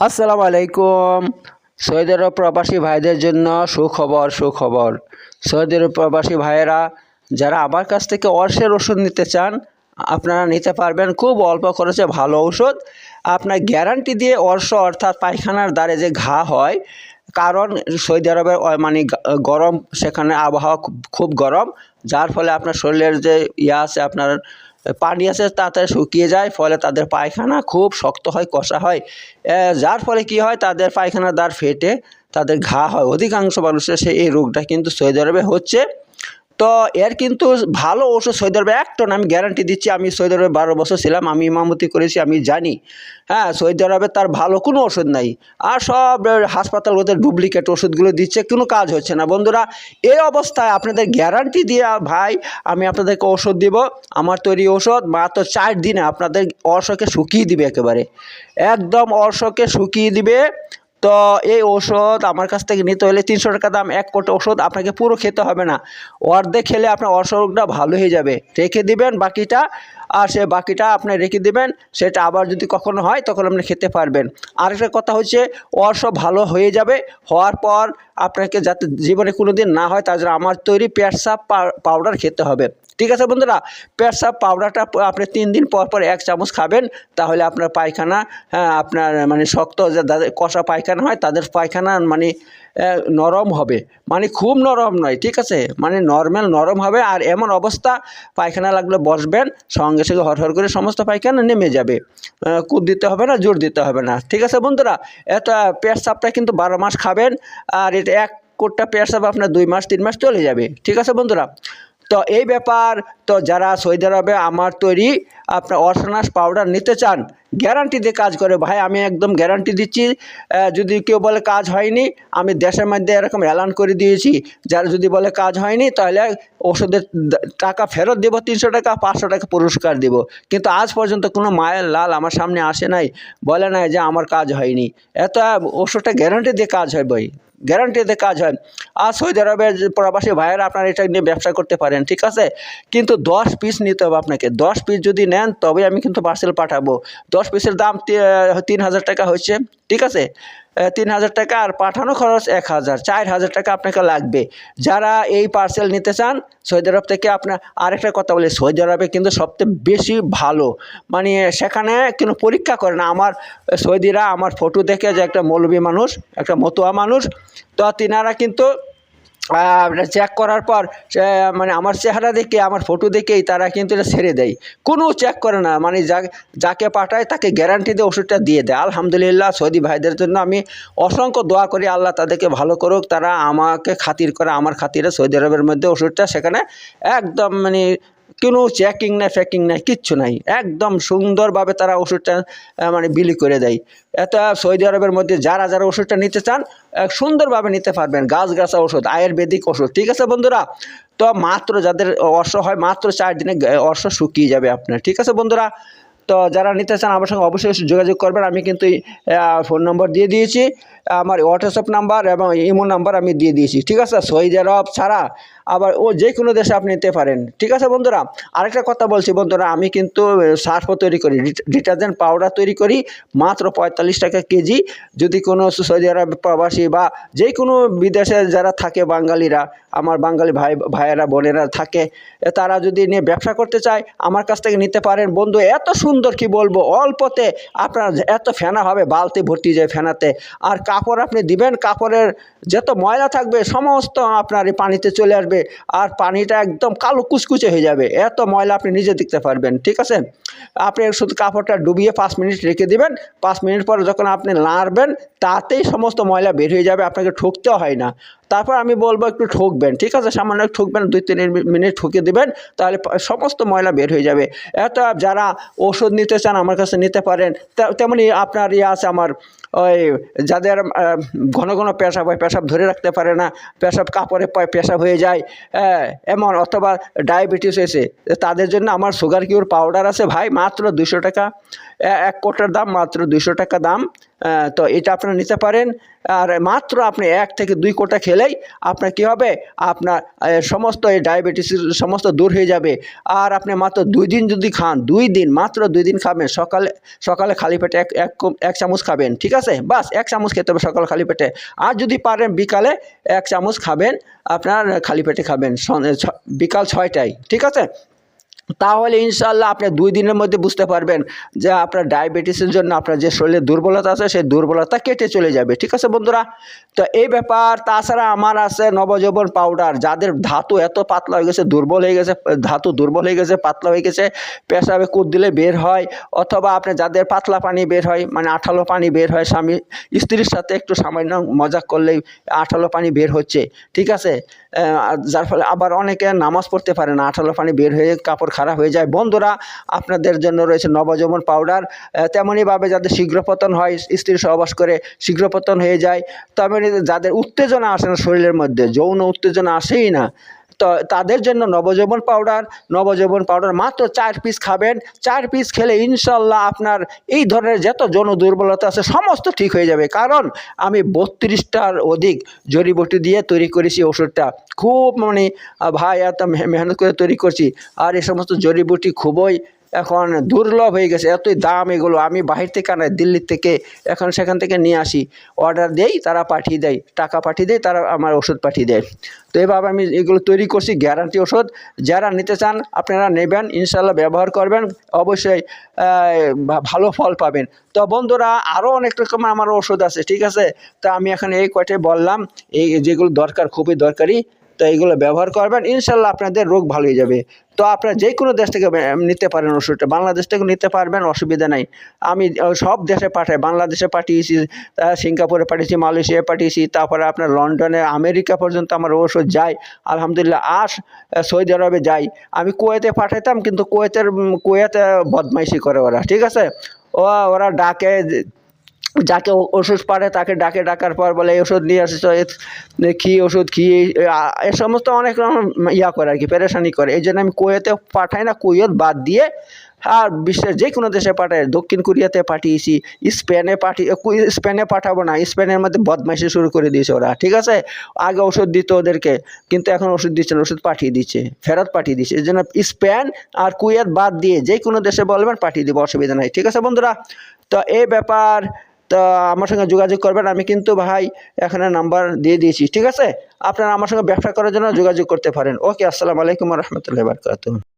আসসালামু আলাইকুম। সৌদি আরব প্রবাসী ভাইদের জন্য সুখবর সুখবর। সৌদি আরব প্রবাসী ভাইয়েরা, যারা আমার কাছ থেকে অর্শের ওষুধ নিতে চান, আপনারা নিতে পারবেন খুব অল্প খরচে ভালো ঔষধ আপনার গ্যারান্টি দিয়ে অর্শ অর্থাৎ পায়খানার দ্বারে যে ঘা হয়, কারণ সৌদি আরবের মানে গরম, সেখানে আবহাওয়া খুব গরম, যার ফলে আপনার শরীরের যে ইয়ে আছে, আপনার পানি আসে তাড়াতাড়ি শুকিয়ে যায়, ফলে তাদের পায়খানা খুব শক্ত হয়, কষা হয়। যার ফলে কি হয়, তাদের পায়খানা দ্বার ফেটে তাদের ঘা হয়। অধিকাংশ মানুষের সে এই রোগটা কিন্তু সৌদি আরবে হচ্ছে। তো এর কিন্তু ভালো ওষুধ সৌদি আরবে একটা না আমি গ্যারান্টি দিচ্ছি, আমি সৌদি আরবে বারো বছর ছিলাম, আমি ইমামতি করেছি, আমি জানি। হ্যাঁ সৌদি আরবে তার ভালো কোনো ওষুধ নাই। আর সব হাসপাতালগুলোতে ডুপ্লিকেট ওষুধগুলো দিচ্ছে, কোনো কাজ হচ্ছে না। বন্ধুরা, এই অবস্থায় আপনাদের গ্যারান্টি দিয়ে ভাই, আমি আপনাদেরকে ওষুধ দিব, আমার তৈরি ওষুধ, মাত্র চার দিনে আপনাদের অর্শকে শুকিয়ে দিবে একেবারে। একদম অর্শকে শুকিয়ে দিবে তো এই ওষুধ আমার কাছ থেকে নিতে হলে তিনশো টাকা দাম, এক কোটি ওষুধ আপনাকে পুরো খেতে হবে না। অর্ধেক খেলে আপনার অসুখটা ভালো হয়ে যাবে। রেখে দিবেন বাকিটা, আর সে বাকিটা আপনি রেখে দিবেন, সেটা আবার যদি কখনো হয় তখন আপনি খেতে পারবেন। আরেকটা কথা হচ্ছে, অর্শ ভালো হয়ে যাবে, হওয়ার পর আপনাকে যাতে জীবনে কোনো দিন না হয় তার জন্য আমার তৈরি পেটসাপ পাউডার খেতে হবে। ঠিক আছে বন্ধুরা? পেটসাপ পাউডারটা আপনি তিন দিন পর পর এক চামচ খাবেন তাহলে আপনার পায়খানা হ্যাঁ, আপনার মানে শক্ত যাদের কষা পায়খানা হয় তাদের পায়খানা মানে নরম হবে। মানে খুব নরম নয় ঠিক আছে? মানে নর্মাল নরম হবে আর এমন অবস্থা পায়খানা লাগলে বসবেন সঙ্গে সঙ্গে হর হর করে সমস্ত পায়খানা নেমে যাবে। কুদ দিতে হবে না জোর দিতে হবে না। ঠিক আছে বন্ধুরা? এটা পেট সাপটা কিন্তু বারো মাস খাবেন আর এটা এক কোটটা পেট সাপ আপনার দুই মাস তিন মাস চলে যাবে। ঠিক আছে বন্ধুরা? তো এই ব্যাপার, তো যারা সৌদি আরবে আমার তৈরি, আপনার অর্সনাস পাউডার নিতে চান গ্যারান্টি দিয়ে কাজ করে। ভাই, আমি একদম গ্যারান্টি দিচ্ছি যদি কেউ বলে কাজ হয়নি, আমি দেশের মধ্যে এরকম অ্যালান করে দিয়েছি, যারা যদি বলে কাজ হয়নি, তাহলে ওষুধের টাকা ফেরত দেবো তিনশো টাকা, পাঁচশো টাকা পুরস্কার দেবো। কিন্তু আজ পর্যন্ত কোনো মায়ের লাল আমার সামনে আসে নাই, বলে নাই যে আমার কাজ হয়নি। এত ওষুধটা গ্যারান্টি দিয়ে কাজ হয় বই গ্যারান্টিতে কাজ হয়। আর সৌদি আরবের প্রবাসী ভাইয়েরা আপনারা এটা নিয়ে ব্যবসা করতে পারেন, ঠিক আছে? কিন্তু দশ পিস নিতে হবে আপনাকে। দশ পিস যদি নেন তবে আমি কিন্তু পার্সেল পাঠাবো। দশ পিসের দাম তিন হাজার টাকা হচ্ছে ঠিক আছে? তিন হাজার টাকা আর পাঠানো খরচ এক হাজার, চার হাজার টাকা আপনাকে লাগবে। যারা এই পার্সেল নিতে চান সৌদি আরব থেকে আপনার আরেকটা কথা বলি সৌদি আরবে কিন্তু সবচেয়ে বেশি ভালো। মানে সেখানে কিন্তু পরীক্ষা করে না। আমার সৌদিরা আমার ফটো দেখে যে একটা মৌলবী মানুষ, একটা মতুয়া মানুষ, তো তিনারা কিন্তু চেক করার পর মানে আমার চেহারা দেখে, আমার ফটো দেখেই তারা কিন্তু এটা ছেড়ে দেয়। কোনো চেক করে না মানে যাকে পাঠায় তাকে গ্যারান্টি দিয়ে ওষুধটা দিয়ে দেয়। আলহামদুলিল্লাহ, সৌদি ভাইদের জন্য আমি অসংখ্য দোয়া করি, আল্লাহ তাদেরকে ভালো করুক, তারা আমাকে খাতির করে, আমার খাতিরে সৌদি আরবের মধ্যে ওষুধটা সেখানে একদম মানে কোনো চেকিং নাই ফেকিং নাই, কিচ্ছু নাই। একদম সুন্দরভাবে তারা ওষুধটা মানে বিলি করে দেয়। এত সৌদি আরবের মধ্যে যারা যারা ওষুধটা নিতে চান সুন্দরভাবে নিতে পারবেন। গাছ গাছা ওষুধ, আয়ুর্বেদিক ওষুধ, ঠিক আছে বন্ধুরা? তো মাত্র যাদের অর্শ হয়, মাত্র চার দিনে অর্শ শুকিয়ে যাবে আপনার, ঠিক আছে বন্ধুরা? তো যারা নিতে চান, আমার সঙ্গে অবশ্যই যোগাযোগ করবেন। আমি কিন্তু ফোন নম্বর দিয়ে দিয়েছি। আমার হোয়াটসঅ্যাপ নাম্বার এবং ইমো নাম্বার আমি দিয়ে দিয়েছি। ঠিক আছে? সৌদি আরব ছাড়া আবার ও যে কোনো দেশে আপনি নিতে পারেন। ঠিক আছে বন্ধুরা? আরেকটা কথা বলছি বন্ধুরা, আমি কিন্তু সার্ফও তৈরি করি। ডিটারজেন্ট পাউডার তৈরি করি, মাত্র পঁয়তাল্লিশ টাকা কেজি। যদি কোনো সৌদি আরব প্রবাসী বা যে কোনো বিদেশে যারা থাকে বাঙালিরা, আমার বাঙালি ভাই, ভাইয়েরা, বোনেরা থাকে তারা যদি নিয়ে ব্যবসা করতে চায়, আমার কাছ থেকে নিতে পারেন। বন্ধু, এত সুন্দর কি বলব? অল্পতে আপনার এত ফেনা হবে, বালতি ভর্তি যায় ফেনাতে। আর কাপড় আপনি দিবেন, কাপড়ের যত ময়লা থাকবে সমস্ত আপনার এই পানিতে চলে আসবে আর পানিটা একদম কালো কুচকুচে হয়ে যাবে। এত ময়লা আপনি নিজে দেখতে পারবেন, ঠিক আছে? আপনি শুধু কাপড়টা ডুবিয়ে পাঁচ মিনিট রেখে দিবেন, পাঁচ মিনিট পরে যখন আপনি নাড়বেন, তাতেই সমস্ত ময়লা বের হয়ে যাবে, আপনাকে ঠকতে হয় না। তারপর আমি বলব একটু ঠকবেন ঠিক আছে? সামান্য ঠকবেন দুই তিন মিনিট ঠকে দেবেন তাহলে সমস্ত ময়লা বের হয়ে যাবে। এত যারা ওষুধ নিতে চান আমার কাছে নিতে পারেন তেমনি আপনার ইয়ে আছে আমার ওই যাদের ঘন ঘন পেশাব হয় পেশাব ধরে রাখতে পারে না পেশাব কাপড়ে পায় পেশাব হয়ে যায় হ্যাঁ, এমন অথবা ডায়াবেটিস এসে তাদের জন্য আমার সুগার কিউর পাউডার আছে ভাই মাত্র দুশো টাকা এক কোটার দাম মাত্র দুশো টাকা দাম তো এটা আপনারা নিতে পারেন। আর মাত্র আপনি এক থেকে দুই কোটা খেলেই আপনার কী হবে? আপনার সমস্ত এই ডায়াবেটিস সমস্ত দূর হয়ে যাবে। আর আপনি মাত্র দুই দিন যদি খান, দুই দিন, মাত্র দুই দিন খাবেন, সকালে সকালে খালি পেটে এক এক এক চামচ খাবেন, ঠিক আছে? বাস, এক চামচ খেতে হবে সকালে খালি পেটে। আর যদি পারেন বিকালে এক চামচ খাবেন, আপনার খালি পেটে খাবেন বিকাল ছয়টায়, ঠিক আছে? তাহলে ইনশাল্লাহ আপনি দুই দিনের মধ্যে বুঝতে পারবেন যে আপনার ডায়াবেটিসের জন্য আপনার যে শরীরে দুর্বলতা আছে, সেই দুর্বলতা কেটে চলে যাবে। ঠিক আছে বন্ধুরা? তো এই ব্যাপার, তাছাড়া আমার আছে নবযৌবন পাউডার যাদের ধাতু এত পাতলা হয়ে গেছে, দুর্বল হয়ে গেছে, ধাতু দুর্বল হয়ে গেছে, পাতলা হয়ে গেছে, পেশাবে কুদ দিলে বের হয়, অথবা আপনি যাদের পাতলা পানি বের হয় মানে আঠালো পানি বের হয়, স্বামী, স্ত্রীর সাথে একটু সামান্য মজা করলেই আঠালো পানি বের হচ্ছে। ঠিক আছে? যার ফলে আবার অনেকে নামাজ পড়তে পারে না, আঠালো পানি বের হয়ে কাপড় খারাপ হয়ে যায়। বন্ধুরা, আপনাদের জন্য রয়েছে নবযৌবন পাউডার তেমনইভাবে যাদের শীঘ্র পতন হয় স্ত্রীর সহবাস করে শীঘ্র পতন হয়ে যায়। তেমনি যাদের উত্তেজনা আসে না শরীরের মধ্যে, যৌন উত্তেজনা আসেই না। তো তাদের জন্য নবজীবন পাউডার নবজীবন পাউডার মাত্র চার পিস খাবেন। চার পিস খেলে ইনশাল্লাহ আপনার এই ধরনের যত যৌন দুর্বলতা আছে, সমস্ত ঠিক হয়ে যাবে। কারণ আমি বত্রিশটার অধিক জড়িবটি দিয়ে তৈরি করেছি ওষুধটা। খুব মানে ভাই, এত মেহ- মেহনত করে তৈরি করছি। আর এই সমস্ত জড়িবুটি খুবই এখন দুর্লভ হয়ে গেছে, এতই দাম এগুলো। আমি বাহির থেকে আনাই দিল্লির থেকে, এখন সেখান থেকে নিয়ে আসি। অর্ডার দেই, তারা পাঠিয়ে দেয়। টাকা পাঠিয়ে দেয়, তারা আমার ওষুধ পাঠিয়ে দেয়। তো এভাবে আমি এগুলো তৈরি করছি গ্যারান্টি ওষুধ। যারা নিতে চান, আপনারা নেবেন ইনশাল্লাহ ব্যবহার করবেন। অবশ্যই ভালো ফল পাবেন। তো বন্ধুরা আরও অনেক রকম আমার ওষুধ আছে, ঠিক আছে? তো আমি এখন এই কয়টাই বললাম। এই যেগুলো দরকার, খুবই দরকারি। তো এইগুলো ব্যবহার করবেন, ইনশাল্লাহ আপনাদের রোগ ভালো হয়ে যাবে। তো আপনারা যে কোনো দেশ থেকে নিতে পারেন ওষুধটা, বাংলাদেশ থেকে নিতে পারবেন, অসুবিধা নাই। আমি সব দেশে পাঠাই, বাংলাদেশে পাঠিয়েছি সিঙ্গাপুরে পাঠিয়েছি, মালয়েশিয়ায় পাঠিয়েছি, তারপরে আপনার লন্ডনে, আমেরিকা পর্যন্ত আমার ওষুধ যায়, আলহামদুলিল্লাহ, আস সৌদি আরবে যাই। আমি কুয়েতে পাঠাইতাম, কিন্তু কুয়েতের কুয়েতে বদমাইশি করে ওরা, ঠিক আছে? ও, ওরা ডাকে যাকে ওষুধ পারে তাকে ডাকে, ডাকার পর বলে, এই ওষুধ নিয়ে আসিস খি ওষুধ খি এ সমস্ত অনেক রকম ইয়া করে আর কি, পেরেশানি করে। এই জন্য আমি কুয়েতে পাঠাই না, কুয়েত বাদ দিয়ে আর বিশ্বের যে কোনো দেশে পাঠাই। দক্ষিণ কোরিয়াতে পাঠিয়েছি, স্পেনে পাঠিয়ে কু- স্পেনে পাঠাবো না, স্পেনের মধ্যে বদমাইশি শুরু করে দিয়েছে ওরা, ঠিক আছে? আগে ওষুধ দিত ওদেরকে, কিন্তু এখন ওষুধ দিচ্ছে না, ওষুধ পাঠিয়ে দিচ্ছে, ফেরত পাঠিয়ে দিচ্ছে। এই জন্য স্পেন আর কুয়েত বাদ দিয়ে যে কোনো দেশে বলবেন, পাঠিয়ে দেবো, অসুবিধা নাই, ঠিক আছে বন্ধুরা? তো এই ব্যাপার তো আমার সঙ্গে যোগাযোগ করবেন, আমি কিন্তু ভাই এখানে নাম্বার দিয়ে দিয়েছি, ঠিক আছে? আপনারা আমার সঙ্গে ব্যবসা করার জন্য যোগাযোগ করতে পারেন। ওকে, আসসালামু আলাইকুম রহমতুল্লাহ বারকাত